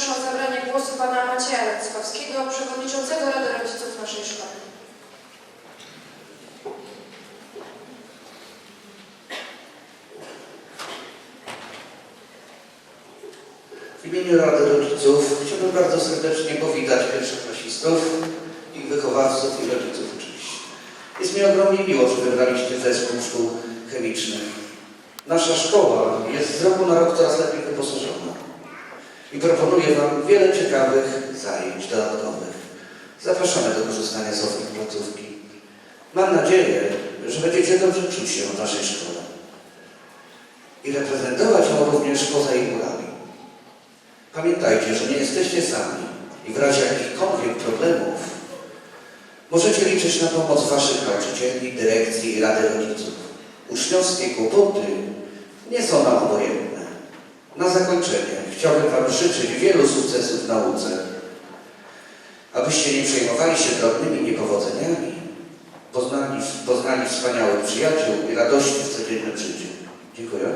proszę o zabranie głosu pana Macieja Leckowskiego, przewodniczącego Rady Rodziców naszej szkoły. W imieniu Rady Rodziców chciałbym bardzo serdecznie powitać pierwszoklasistów, ich wychowawców i rodziców oczywiście. Jest mi ogromnie miło, że wybraliście zespół szkół chemicznych. Nasza szkoła jest z roku na rok coraz lepiej wyposażona i proponuje Wam wiele ciekawych zajęć dodatkowych. Zapraszamy do korzystania z ofert placówki. Mam nadzieję, że będziecie dobrze czuć się w naszej szkole i reprezentować ją również poza jej murami. Pamiętajcie, że nie jesteście sami i w razie jakichkolwiek problemów możecie liczyć na pomoc Waszych nauczycieli, dyrekcji i Rady Rodziców. Uczniowskie kłopoty nie są nam obojętne. Na zakończenie chciałbym Wam życzyć wielu sukcesów w nauce, abyście nie przejmowali się drobnymi niepowodzeniami, poznali, poznali wspaniałych przyjaciół i radości w codziennym życiu. Dziękuję.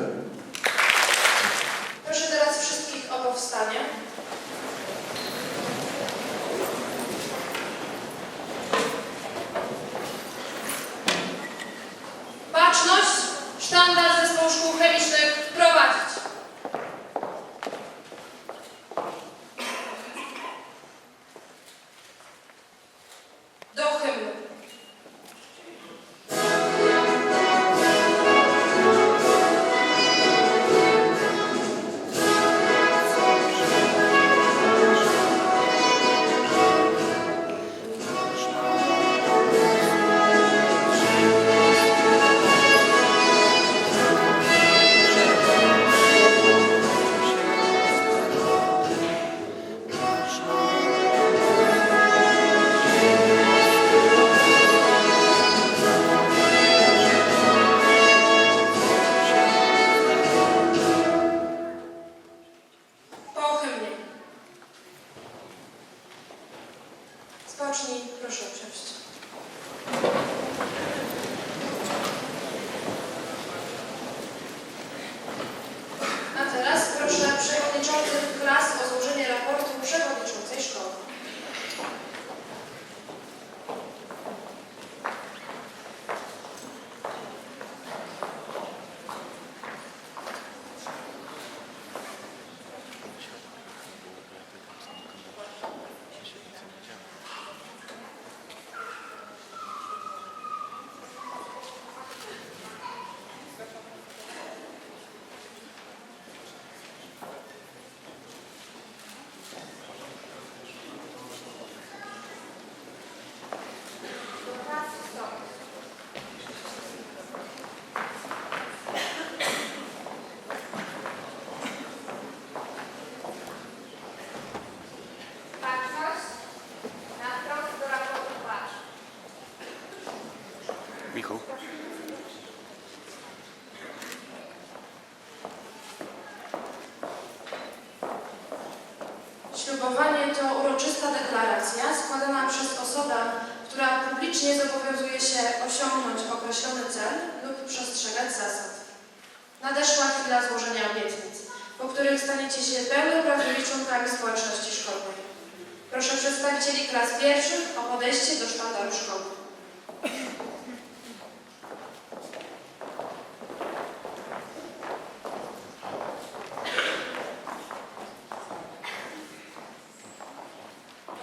Michał. Ślubowanie to uroczysta deklaracja składana przez osobę, która publicznie zobowiązuje się osiągnąć określony cel lub przestrzegać zasad. Nadeszła chwila złożenia obietnic, po których staniecie się pełnoprawnymi członkami społeczności szkolnej. Proszę przedstawicieli klas pierwszych o podejście do sztandaru szkoły.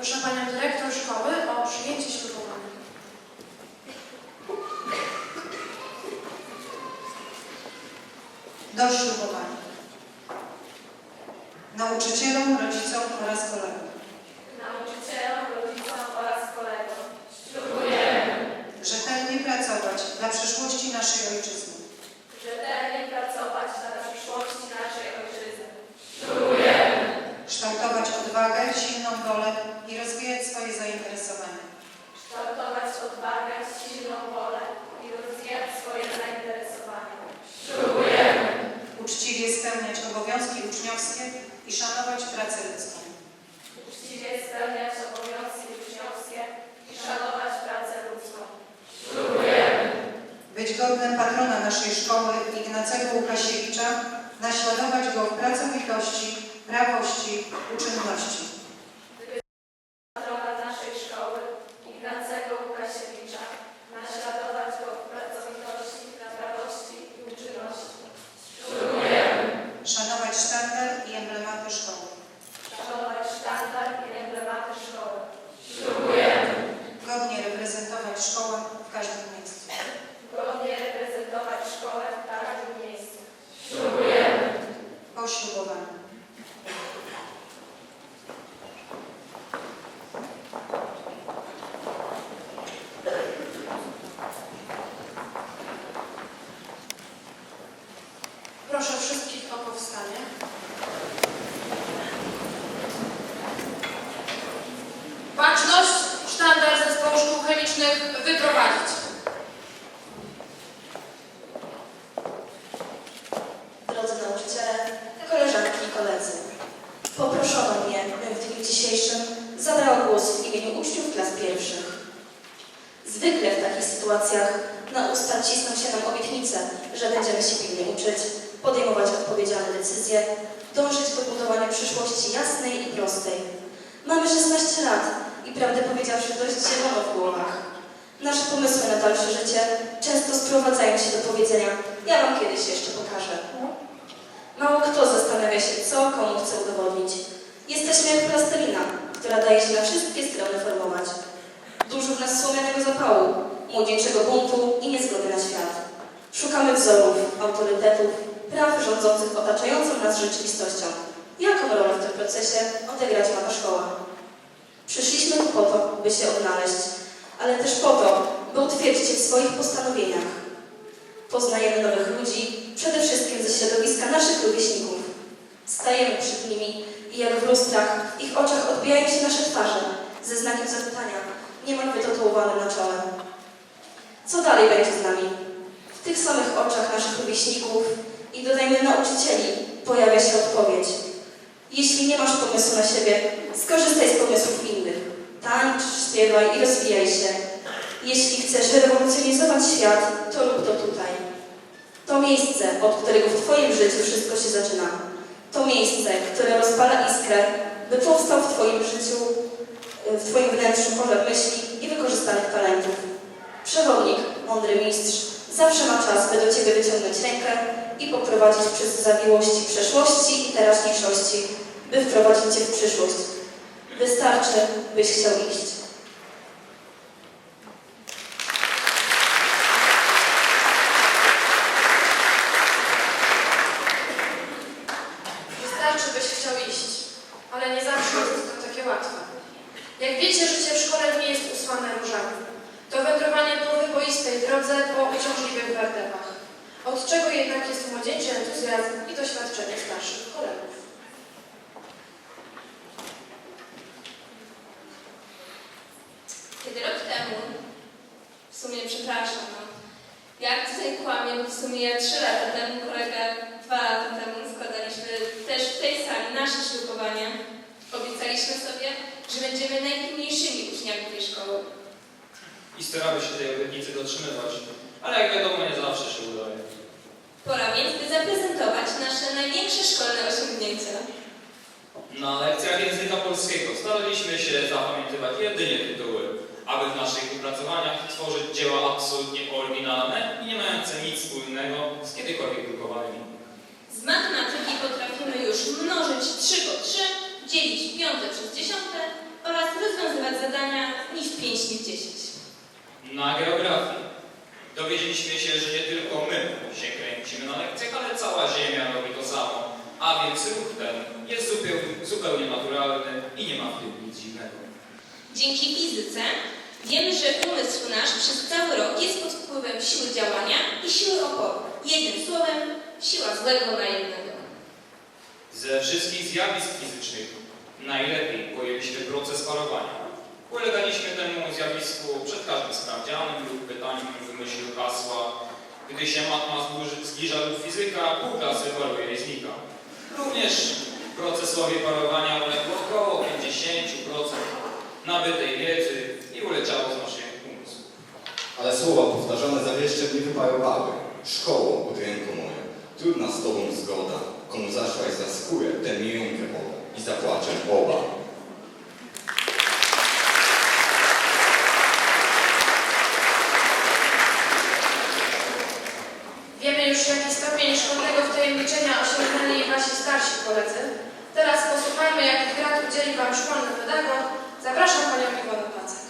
Proszę Panią Dyrektor Szkoły o przyjęcie ślubowania. Do ślubowania. Nauczycielom, rodzicom oraz kolegom. Nauczycielom, rodzicom oraz kolegom. Rzetelnie pracować dla przyszłości naszej ojczyzny. Rzetelnie pracować dla przyszłości naszej ojczyzny. Kształtować odwagę, silną wolę i rozwijać swoje zainteresowania. Kształtować odwagę, silną wolę i rozwijać swoje zainteresowania. Uczciwie spełniać obowiązki uczniowskie i szanować pracę ludzką. Uczciwie spełniać obowiązki uczniowskie i szanować pracę ludzką. Być godnym patrona naszej szkoły Ignacego Łukasiewicza, naśladować go w pracowitości, prawości, uczynności. Patrona naszej szkoły, Ignacego Łukasiewicza, naśladować go w pracowitości, prawości i uczynności. Szanować sztandar i emblematy szkoły. Szanować sztandar i emblematy szkoły. Godnie reprezentować szkołę w każdym miejscu. Godnie reprezentować szkołę w każdym miejscu. Poślubowanie. Proszę wszystkich o powstanie. Baczność, sztandar zespołu szkół chemicznych wyprowadzić. Drodzy nauczyciele, koleżanki i koledzy, poproszono mnie, bym w dniu dzisiejszym zabrała głos w klas pierwszych. Zwykle w takich sytuacjach na usta cisną się nam obietnice, że będziemy się pilnie uczyć, podejmować odpowiedzialne decyzje, dążyć do budowania przyszłości jasnej i prostej. Mamy 16 lat i prawdę powiedziawszy dość zielono w głowach. Nasze pomysły na dalsze życie często sprowadzają się do powiedzenia ja wam kiedyś jeszcze pokażę. Mało kto zastanawia się, co komu chce udowodnić. Jesteśmy jak plastelina, która daje się na wszystkie strony formować. Dużo w nas słomianego zapału, młodzieńczego buntu i niezgody na świat. Szukamy wzorów, autorytetów, praw rządzących otaczającą nas rzeczywistością. Jaką rolę w tym procesie odegrać ma ta szkoła? Przyszliśmy tu po to, by się odnaleźć, ale też po to, by utwierdzić się w swoich postanowieniach. Poznajemy nowych ludzi, przede wszystkim ze środowiska naszych rówieśników. Stajemy przed nimi i jak w lustrach w ich oczach odbijają się nasze twarze ze znakiem zapytania, niemal wytatuowane na czole. Co dalej będzie z nami? W tych samych oczach naszych rówieśników i dodajmy nauczycieli pojawia się odpowiedź. Jeśli nie masz pomysłu na siebie, skorzystaj z pomysłów innych. Tańcz, śpiewaj i rozwijaj się. Jeśli chcesz rewolucjonizować świat, to rób to tutaj. To miejsce, od którego w Twoim życiu wszystko się zaczyna. To miejsce, które rozpala iskrę, by powstał w Twoim życiu, w Twoim wnętrzu pożar myśli i wykorzystanych talentów. Przewodnik, mądry mistrz, zawsze ma czas, by do Ciebie wyciągnąć rękę i poprowadzić przez zawiłości przeszłości i teraźniejszości, by wprowadzić Cię w przyszłość. Wystarczy, byś chciał iść. Wystarczy, byś chciał iść, ale nie zawsze jest to takie łatwe. Jak wiecie, życie w szkole nie jest usłane różami. To wędrowanie po wyboistej drodze po uciążliwych werdepach. Od czego jednak jest młodzieńczy entuzjazm i doświadczenie starszych kolegów. Kiedy rok temu, w sumie przepraszam, no, jak tutaj kłamię, bo w sumie ja trzy lata temu, kolega dwa lata temu składaliśmy też w tej sali nasze ślubowanie. Obiecaliśmy sobie, że będziemy najpilniejszymi uczniami tej szkoły. i staramy się tej obietnicy dotrzymywać, ale jak wiadomo nie zawsze się udaje. Pora więc, by zaprezentować nasze największe szkolne osiągnięcia. Na lekcjach języka polskiego staraliśmy się zapamiętywać jedynie tytuły, aby w naszych wypracowaniach tworzyć dzieła absolutnie oryginalne i nie mające nic wspólnego z kiedykolwiek drukowanymi. Z matematyki potrafimy już mnożyć 3 po 3, dzielić piąte przez dziesiąte oraz rozwiązywać zadania ni w 5, ni w 10. Na geografii dowiedzieliśmy się, że nie tylko my się kręcimy na lekcjach, ale cała Ziemia robi to samo, a więc ruch ten jest zupełnie, zupełnie naturalny i nie ma w tym nic dziwnego. Dzięki fizyce wiemy, że umysł nasz przez cały rok jest pod wpływem siły działania i siły oporu. Jednym słowem, siła złego na jednego. Ze wszystkich zjawisk fizycznych najlepiej pojęliśmy proces parowania. Ulegaliśmy temu zjawisku przed każdym sprawdzianem lub pytaniem w wymyślu hasła. Gdy się matma zbliża lub fizyka, pół klasy paruje i znika. Również procesowi parowania uległo około 50% nabytej wiedzy i uleciało z naszych umysłów. Ale słowa powtarzane zawieszczem nie wyparowały. Szkoło, budynku moje, trudna z tobą zgoda. komu zaszłaś za skórę, ten poda i zapłaczę oba. Wiemy już, jaki stopień szkolnego wtajemniczenia osiągnęli wasi starsi koledzy. Teraz posłuchajmy, jakich rad udzieli wam szkolny pedagog. Zapraszam panią Iwonę Pacek.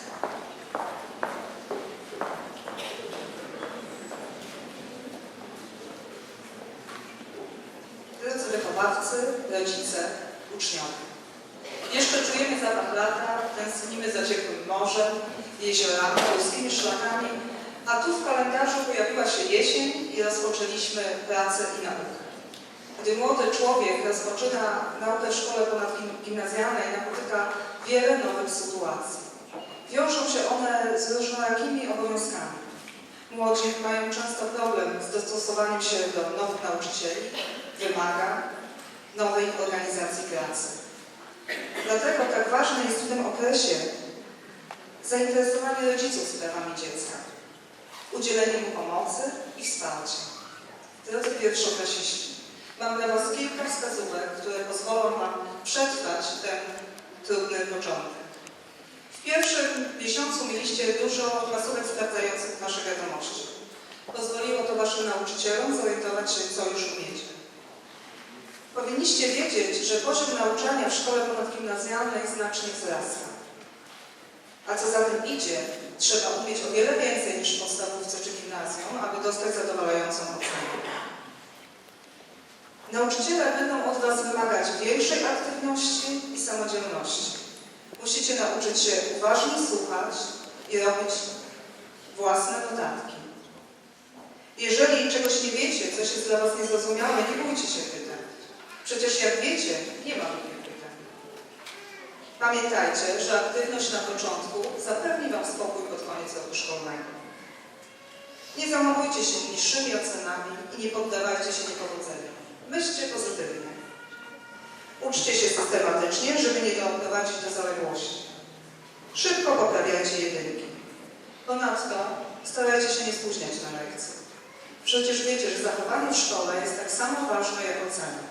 Drodzy wychowawcy, rodzice, uczniowie. Jeszcze czujemy zapach lata, tęsknimy za ciepłym morzem, jeziorami, polskimi szlakami, a tu w kalendarzu pojawiła się jesień i rozpoczęliśmy pracę i naukę. Gdy młody człowiek rozpoczyna naukę w szkole ponadgimnazjalnej, napotyka wiele nowych sytuacji. Wiążą się one z różnorakimi obowiązkami. Młodzi mają często problem z dostosowaniem się do nowych nauczycieli, wymaga nowej organizacji pracy. Dlatego tak ważne jest w tym okresie zainteresowanie rodziców sprawami dziecka, udzielenie mu pomocy i wsparcia. Drodzy pierwszoklasiści, mam dla Was kilka wskazówek, które pozwolą Wam przetrwać ten trudny początek. W pierwszym miesiącu mieliście dużo klasówek sprawdzających Wasze wiadomości. Pozwoliło to Waszym nauczycielom zorientować się, co już umiecie. Powinniście wiedzieć, że poziom nauczania w szkole ponadgimnazjalnej znacznie wzrasta. A co za tym idzie, trzeba umieć o wiele więcej niż w podstawówce czy gimnazjum, aby dostać zadowalającą ocenę. Nauczyciele będą od Was wymagać większej aktywności i samodzielności. Musicie nauczyć się uważnie słuchać i robić własne notatki. Jeżeli czegoś nie wiecie, coś jest dla Was niezrozumiałe, nie bójcie się pytać. Przecież jak wiecie, nie ma pytań. Pamiętajcie, że aktywność na początku zapewni Wam spokój pod koniec roku szkolnego. Nie załamujcie się niższymi ocenami i nie poddawajcie się niepowodzeniom. Myślcie pozytywnie. Uczcie się systematycznie, żeby nie doprowadzić do zaległości. Szybko poprawiajcie jedynki. Ponadto starajcie się nie spóźniać na lekcje. Przecież wiecie, że zachowanie w szkole jest tak samo ważne jak ocena.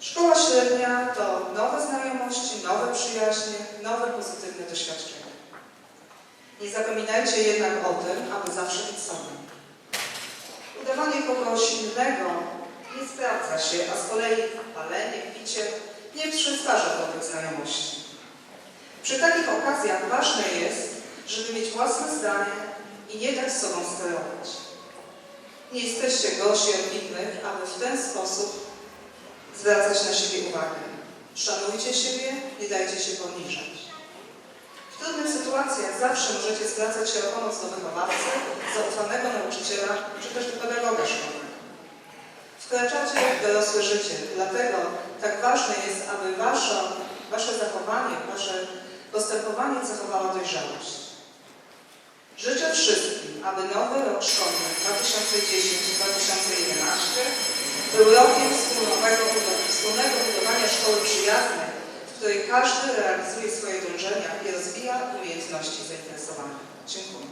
Szkoła średnia to nowe znajomości, nowe przyjaźnie, nowe pozytywne doświadczenia. Nie zapominajcie jednak o tym, aby zawsze być sobą. Udawanie kogoś innego nie sprawdza się, a z kolei palenie, picie nie przysparza dobrych znajomości. Przy takich okazjach ważne jest, żeby mieć własne zdanie i nie dać sobą sterować. Nie jesteście gorsi od innych, aby w ten sposób zwracać na siebie uwagę. Szanujcie siebie, nie dajcie się poniżać. Trudnych sytuacjach zawsze możecie zwracać się o pomoc do wychowawcy, zaufanego nauczyciela, czy też do pedagoga szkolnego. Wkraczacie w dorosłe życie, dlatego tak ważne jest, aby wasze, wasze zachowanie, wasze postępowanie cechowała dojrzałość. Życzę wszystkim, aby nowy rok szkolny 2010-2011 był rokiem wspólnego, budowania szkoły przyjaznej, której każdy realizuje swoje dążenia i rozwija umiejętności zainteresowania. Dziękuję.